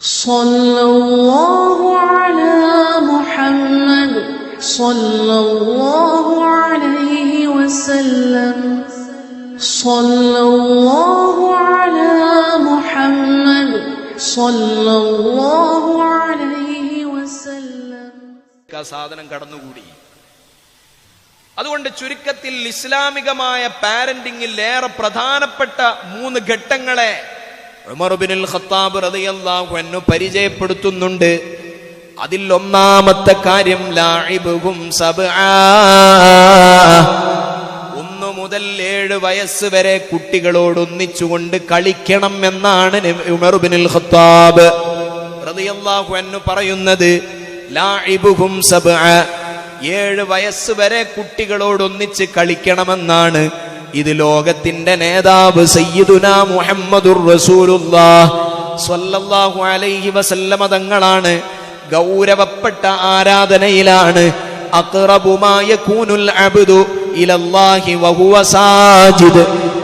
صلى الله على محمد صلى الله عليه وسلم صلى الله على محمد صلى الله عليه وسلم ആ സാധനം കടന്നുകൂടി അതുകൊണ്ട് ചുരുക്കത്തിൽ ഇസ്ലാമികമായ പാരന്റിങ്ങിൽ ഏറെ പ്രധാനപ്പെട്ട മൂന്ന് ഘട്ടങ്ങളെ ഉമറുബിനുൽ ഖത്താബ് റളിയല്ലാഹു അൻഹു പരിചയപ്പെടുത്തുന്നുണ്ട്. അതിൽ ഒന്നാമത്തെ കാര്യം ലാഇബുഹും സബ്ആ. ഒന്ന് മുതൽ ഏഴ് വയസ്സ് വരെ കുട്ടികളോട് ഒന്നിച്ചുകൊണ്ട് കളിക്കണം എന്നാണ് നബി ഉമറുബിനുൽ ഖത്താബ് റളിയല്ലാഹു അൻഹു പറയുന്നത്. ലാഇബുഹും സബ്ആ. ഏഴ് വയസ്സ് വരെ കുട്ടികളോട് ഒന്നിച്ച് കളിക്കണമെന്നാണ്. ഇത് ലോകത്തിന്റെ നേതാവ് സയ്യിദുന അലൈഹി വസല്ലമ തങ്ങളാണ്. ഗൗരവപ്പെട്ട ആരാധനയിലാണ്. അബ്ദു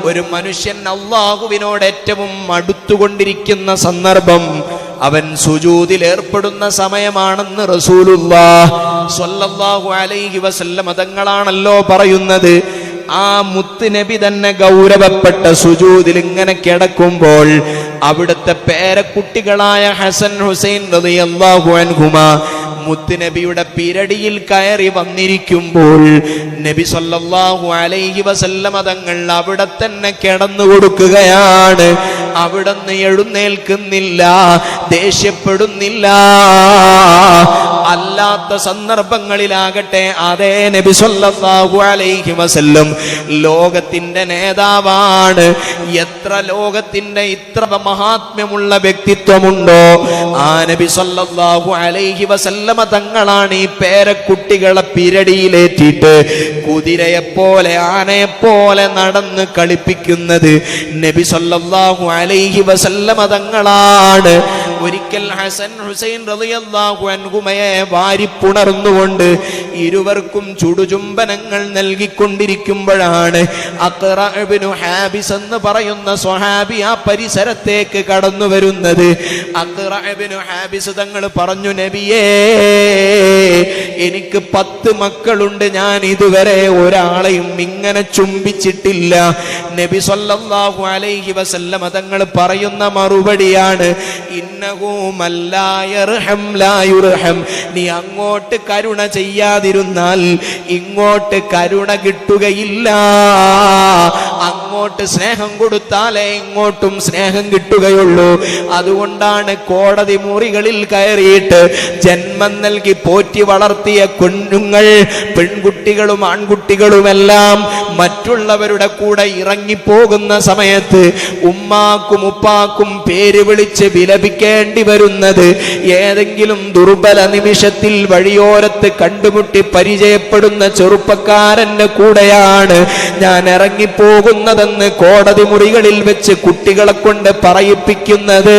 ഒരു മനുഷ്യൻ അള്ളാഹുവിനോട് ഏറ്റവും അടുത്തുകൊണ്ടിരിക്കുന്ന സന്ദർഭം അവൻ സുജൂതിൽ ഏർപ്പെടുന്ന സമയമാണെന്ന് റസൂലുള്ളാഹ് സ്വല്ലല്ലാഹു അലൈഹി വസല്ലമ തങ്ങളാണല്ലോ പറയുന്നത്. ആ മുത്ത് നബി തന്നെ ഗൗരവപ്പെട്ട സുജൂതിൽ ഇങ്ങനെ കിടക്കുമ്പോൾ അവിടുത്തെ പേരക്കുട്ടികളായ ഹസൻ ഹുസൈൻ റളിയല്ലാഹു അൻഹുമാ മുത്തുനബിയുടെ പിരടിയിൽ കയറി വന്നിരിക്കുമ്പോൾ നബി സല്ലല്ലാഹു അലൈഹി വസല്ലമ തങ്ങൾ അവിടെ തന്നെ കിടന്നു കൊടുക്കുകയാണ്. അവിടെ നിന്ന് എഴുന്നേൽക്കുന്നില്ല ദേഷ്യപ്പെടുന്നില്ല. അല്ലാത്ത സന്ദർഭങ്ങളിലാകട്ടെ അതേ നബി സല്ലല്ലാഹു അലൈഹി വസല്ലം ലോകത്തിന്റെ നേതാവാണ്. എത്ര ലോകത്തിന്റെ ഇത്ര മഹാത്മ്യമുള്ള വ്യക്തിത്വമുണ്ടോ? ആ നബി സല്ലല്ലാഹു അലൈഹി വസല്ലമ തങ്ങളാണ് ഈ പേരക്കുട്ടികളെ പിരടിയിലേറ്റിട്ട് കുതിരയെപ്പോലെ ആനയെപ്പോലെ നടന്ന് കളിപ്പിക്കുന്നത്. നബി സല്ലല്ലാഹു അലൈഹി വസല്ലമ തങ്ങളാണ്. ഒരിക്കൽ ഹസൻ ഹുസൈൻ റളിയല്ലാഹു അൻഹുമയെ വാരിപ്പുണർന്നുകൊണ്ട് ഇരുവർക്കും ചുടുചുംബനങ്ങൾ നൽകിക്കൊണ്ടിരിക്കുമ്പോഴാണ് അക്റബിനു ഹാബിസ് എന്ന് പറയുന്ന സ്വഹാബി ആ പരിസരത്തേക്ക് കടന്നു വരുന്നത്. അക്റബിനു ഹാബിസ് തങ്ങൾ പറഞ്ഞു നബിയേ എനിക്ക് പത്ത് മക്കളുണ്ട് ഞാൻ ഇതുവരെ ഒരാളെയും ഇങ്ങനെ ചുംബിച്ചിട്ടില്ല. നബി സല്ലല്ലാഹു അലൈഹി വസല്ലമ തങ്ങൾ പറയുന്ന മറുപടിയാണ് നീ അങ്ങോട്ട് കരുണ ചെയ്യാതിരുന്നാൽ ഇങ്ങോട്ട് കരുണ കിട്ടുകയില്ല. അങ്ങോട്ട് സ്നേഹം കൊടുത്താലേ ഇങ്ങോട്ടും സ്നേഹം കിട്ടുകയുള്ളൂ. അതുകൊണ്ടാണ് കോടതി മുറികളിൽ കയറിയിട്ട് ജന്മം നൽകി പോറ്റി വളർത്തിയ കുഞ്ഞുങ്ങൾ പെൺകുട്ടികളും ആൺകുട്ടികളുമെല്ലാം മറ്റുള്ളവരുടെ കൂടെ ഇറങ്ങിപ്പോകുന്ന സമയത്ത് ഉമ്മാക്കും ഉപ്പാക്കും പേര് വിളിച്ച് വിലപിക്കേണ്ടി വരുന്നത് ഏതെങ്കിലും ദുർബല നിമിഷത്തിൽ വഴിയോരത്ത് കണ്ടുമുട്ടി പരിചയപ്പെടുന്ന ചെറുപ്പക്കാരന്റെ കൂടെയാണ് ഞാൻ ഇറങ്ങിപ്പോകുന്നതെന്ന് കോടതി മുറികളിൽ വെച്ച് കുട്ടികളെ കൊണ്ട് പറയിപ്പിക്കുന്നത്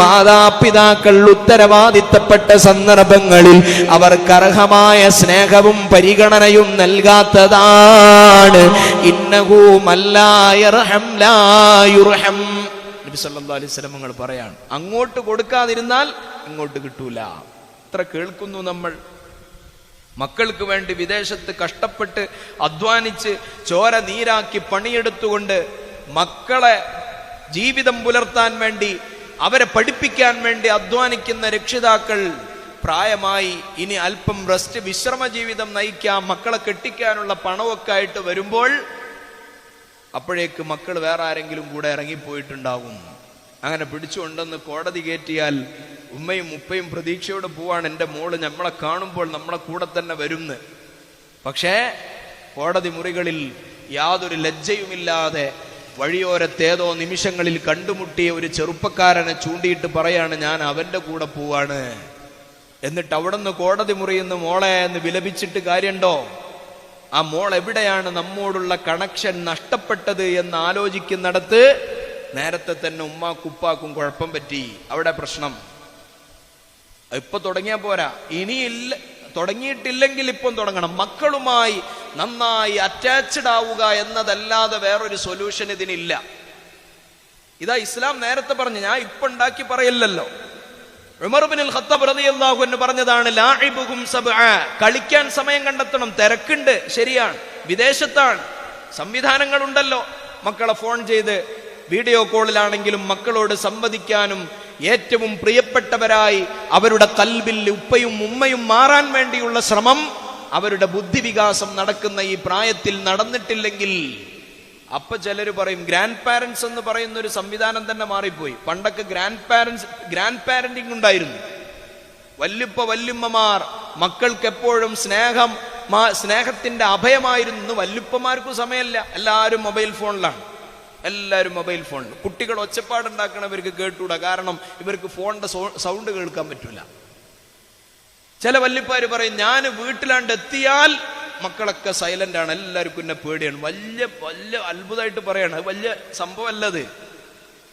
മാതാപിതാക്കൾ ഉത്തരവാദിത്തപ്പെട്ട സന്ദർഭങ്ങളിൽ അവർക്ക് അർഹമായ സ്നേഹവും പരിഗണനയും നൽകാത്തതാണ്. പറയാണ് അങ്ങോട്ട് കൊടുക്കാതിരുന്നാൽ ഇങ്ങോട്ട് കിട്ടൂല. ഇത്ര കേൾക്കുന്നു നമ്മൾ. മക്കൾക്ക് വേണ്ടി വിദേശത്ത് കഷ്ടപ്പെട്ട് അധ്വാനിച്ച് ചോര നീരാക്കി പണിയെടുത്തുകൊണ്ട് മക്കളെ ജീവിതം പുലർത്താൻ വേണ്ടി അവരെ പഠിപ്പിക്കാൻ വേണ്ടി അധ്വാനിക്കുന്ന രക്ഷിതാക്കൾ പ്രായമായി ഇനി അല്പം റെസ്റ്റ് വിശ്രമ ജീവിതം നയിക്കാം മക്കളെ കെട്ടിക്കാനുള്ള പണമൊക്കെ ആയിട്ട് വരുമ്പോൾ അപ്പോഴേക്ക് മക്കൾ വേറെ ആരെങ്കിലും കൂടെ ഇറങ്ങിപ്പോയിട്ടുണ്ടാവും. അങ്ങനെ പിടിച്ചുകൊണ്ടെന്ന് കോടതി കയറ്റിയാൽ ഉമ്മയും ഉപ്പയും പ്രതീക്ഷയോടെ പോവാണ് എന്റെ മോൾ. നമ്മളെ കാണുമ്പോൾ നമ്മളെ കൂടെ തന്നെ വരുന്ന്. പക്ഷേ കോടതി മുറികളിൽ യാതൊരു ലജ്ജയുമില്ലാതെ വഴിയോരത്തേതോ നിമിഷങ്ങളിൽ കണ്ടുമുട്ടിയ ഒരു ചെറുപ്പക്കാരനെ ചൂണ്ടിയിട്ട് പറയാണ് ഞാൻ അവന്റെ കൂടെ പോവാണ്. എന്നിട്ട് അവിടുന്ന് കോടതി മുറിയുന്ന മോളെ എന്ന് വിലപിച്ചിട്ട് കാര്യമുണ്ടോ ആ മോൾ എവിടെയാണ് നമ്മോടുള്ള കണക്ഷൻ നഷ്ടപ്പെട്ടത് എന്ന് ആലോചിക്കുന്നിടത്ത് നേരത്തെ തന്നെ ഉമ്മാക്കുപ്പാക്കും കുഴപ്പം പറ്റി. അവിടെ പ്രശ്നം. ഇപ്പൊ തുടങ്ങിയാ പോരാ. ഇനിയില്ല തുടങ്ങിയിട്ടില്ലെങ്കിൽ ഇപ്പം തുടങ്ങണം. മക്കളുമായി നന്നായി അറ്റാച്ച്ഡ് ആവുക എന്നതല്ലാതെ വേറൊരു സൊല്യൂഷൻ ഇതിനില്ല. ഇതാ ഇസ്ലാം നേരത്തെ പറഞ്ഞു ഞാൻ ഇപ്പൊ ഉണ്ടാക്കി പറയില്ലല്ലോ. പറഞ്ഞതാണ് കളിക്കാൻ സമയം കണ്ടെത്തണം. തിരക്കുണ്ട് ശരിയാണ്. വിദേശത്താണ്. സംവിധാനങ്ങളുണ്ടല്ലോ. മക്കളെ ഫോൺ ചെയ്ത് വീഡിയോ കോളിലാണെങ്കിലും മക്കളോട് സംവദിക്കാനും ഏറ്റവും പ്രിയപ്പെട്ടവരായി അവരുടെ കൽബിൽ ഉപ്പയും ഉമ്മയും മാറാൻ വേണ്ടിയുള്ള ശ്രമം അവരുടെ ബുദ്ധിവികാസം നടക്കുന്ന ഈ പ്രായത്തിൽ നടന്നിട്ടില്ലെങ്കിൽ അപ്പൊ ചിലർ പറയും ഗ്രാൻഡ് പാരൻസ് എന്ന് പറയുന്ന ഒരു സംവിധാനം തന്നെ മാറിപ്പോയി. പണ്ടൊക്കെ ഗ്രാൻഡ് പാരൻസ് ഗ്രാൻഡ് പാരന്റിംഗ് ഉണ്ടായിരുന്നു. വല്ലുപ്പ വല്ലുമ്മമാർ മക്കൾക്ക് എപ്പോഴും സ്നേഹം സ്നേഹത്തിന്റെ അഭയമായിരുന്നു. വല്ലുപ്പമാർക്കും സമയമല്ല എല്ലാവരും മൊബൈൽ ഫോണിലാണ്. എല്ലാവരും മൊബൈൽ ഫോണിൽ കുട്ടികൾ ഒച്ചപ്പാടുണ്ടാക്കണവർക്ക് കേട്ടൂടാ. കാരണം ഇവർക്ക് ഫോണിന്റെ സൗണ്ട് കേൾക്കാൻ പറ്റൂല. ചില വല്ലിപ്പാർ പറയും ഞാൻ വീട്ടിലാണ്ട് എത്തിയാൽ മക്കളൊക്കെ സൈലന്റ് ആണ്. എല്ലാവർക്കും എന്നെ പേടിയാണ്. വലിയ വലിയ അത്ഭുതമായിട്ട് പറയാണ്. വലിയ സംഭവമല്ലത്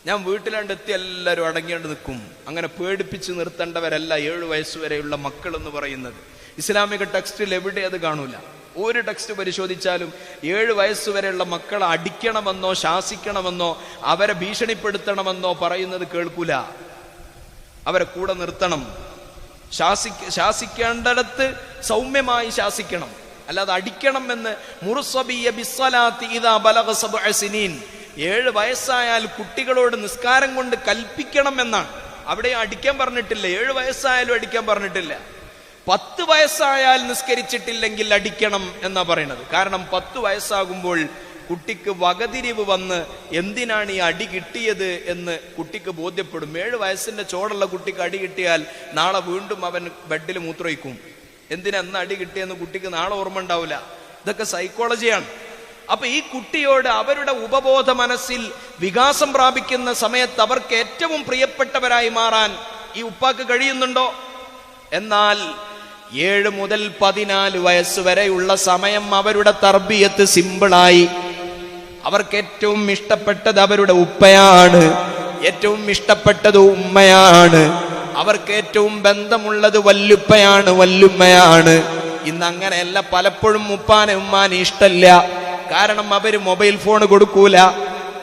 ഞാൻ വീട്ടിലാണ്ട് എത്തി എല്ലാവരും അടങ്ങിയാണ്ട് നിൽക്കും. അങ്ങനെ പേടിപ്പിച്ച് നിർത്തേണ്ടവരല്ല ഏഴു വയസ്സ് വരെയുള്ള മക്കൾ എന്ന് പറയുന്നത്. ഇസ്ലാമിക ടെക്സ്റ്റിൽ എവിടെ അത് കാണൂല. ഒരു ടെക്സ്റ്റ് പരിശോധിച്ചാലും ഏഴ് വയസ്സുവരെയുള്ള മക്കളെ അടിക്കണമെന്നോ ശാസിക്കണമെന്നോ അവരെ ഭീഷണിപ്പെടുത്തണമെന്നോ പറയുന്നത് കേൾക്കൂല. അവരെ കൂടെ നിർത്തണം. ശാസി ശാസിക്കേണ്ടടത്ത് സൗമ്യമായി ശാസിക്കണം. അല്ലാതെ അടിക്കണം എന്ന് ഏഴ് വയസ്സായാൽ കുട്ടികളോട് നിസ്കാരം കൊണ്ട് കൽപ്പിക്കണം എന്നാണ് അവിടെ അടിക്കാൻ പറഞ്ഞിട്ടില്ല. ഏഴ് വയസ്സായാലും അടിക്കാൻ പറഞ്ഞിട്ടില്ല. പത്ത് വയസ്സായാൽ നിസ്കരിച്ചിട്ടില്ലെങ്കിൽ അടിക്കണം എന്നാ പറയണത്. കാരണം പത്ത് വയസ്സാകുമ്പോൾ കുട്ടിക്ക് വകതിരിവ് വന്ന് എന്തിനാണ് ഈ അടി കിട്ടിയത് എന്ന് കുട്ടിക്ക് ബോധ്യപ്പെടും. ഏഴ് വയസ്സിന്റെ ചോടുള്ള കുട്ടിക്ക് അടി കിട്ടിയാൽ നാളെ വീണ്ടും അവൻ ബെഡിൽ മൂത്രയിക്കും എന്തിനാ അന്ന് അടി കിട്ടിയെന്ന് കുട്ടിക്ക് നാളെ ഓർമ്മ ഉണ്ടാവില്ല? ഇതൊക്കെ സൈക്കോളജിയാണ് അപ്പൊ ഈ കുട്ടിയോട് അവരുടെ ഉപബോധ മനസ്സിൽ വികാസം പ്രാപിക്കുന്ന സമയത്ത് അവർക്ക് ഏറ്റവും പ്രിയപ്പെട്ടവരായി മാറാൻ ഈ ഉപ്പാക്ക് കഴിയുന്നുണ്ടോ? എന്നാൽ ഏഴ് മുതൽ പതിനാല് വയസ്സ് വരെയുള്ള സമയം അവരുടെ തർബിയത്ത് സിമ്പിളായി. അവർക്ക് ഏറ്റവും ഇഷ്ടപ്പെട്ടത് അവരുടെ ഉപ്പയാണ്. ഏറ്റവും ഇഷ്ടപ്പെട്ടത് ഉമ്മയാണ്. അവർക്ക് ഏറ്റവും ബന്ധമുള്ളത് വല്ലുപ്പയാണ് വല്ലുമ്മയാണ് ഇന്ന് അങ്ങനെയല്ല പലപ്പോഴും ഉപ്പാനെ ഉമ്മാനെ ഇഷ്ടമില്ല കാരണം അവർ മൊബൈൽ ഫോൺ കൊടുക്കൂല.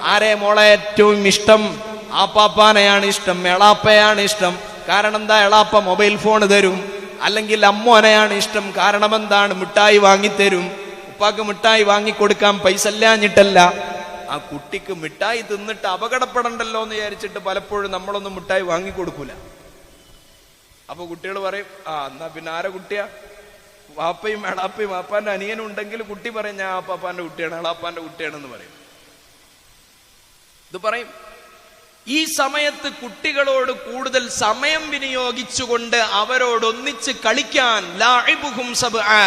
ആരെ മോളെ ഏറ്റവും ഇഷ്ടം? ആപ്പാപ്പാനെയാണ് ഇഷ്ടം എളാപ്പയാണ് ഇഷ്ടം. കാരണം എന്താ എളാപ്പ മൊബൈൽ ഫോൺ തരും. അല്ലെങ്കിൽ അമ്മോനെയാണ് ഇഷ്ടം. കാരണം എന്താണ്? മിഠായി വാങ്ങിത്തരും. ഉപ്പാക്ക് മിഠായി വാങ്ങിക്കൊടുക്കാൻ പൈസ ഇല്ലാഞ്ഞിട്ടല്ല ആ കുട്ടിക്ക് മിഠായി തിന്നിട്ട് അപകടപ്പെടണ്ടല്ലോ എന്ന് വിചാരിച്ചിട്ട് പലപ്പോഴും നമ്മളൊന്നും മിഠായി വാങ്ങിക്കൊടുക്കൂല. അപ്പൊ കുട്ടികൾ പറയും ആ എന്നാ പിന്നെ ആരെ കുട്ടിയാ? വാപ്പയും എളാപ്പയും വാപ്പാന്റെ അനിയനും ഉണ്ടെങ്കിൽ കുട്ടി പറയും ഞാൻ ആപ്പാപ്പാന്റെ കുട്ടിയാണ് എളാപ്പാന്റെ കുട്ടിയാണെന്ന് പറയും. ഇത് പറയും. ഈ സമയത്ത് കുട്ടികളോട് കൂടുതൽ സമയം വിനിയോഗിച്ചുകൊണ്ട് അവരോട് ഒന്നിച്ച് കളിക്കാൻ ലാഇബുഹും സബ്ആ.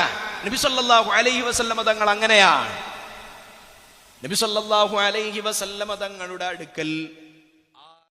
നബി സല്ലല്ലാഹു അലൈഹി വസല്ലമ തങ്ങൾ അങ്ങനെയാണ് നബി സല്ലല്ലാഹു അലൈഹി വസല്ലമ തങ്ങളുടെ അടുക്കൽ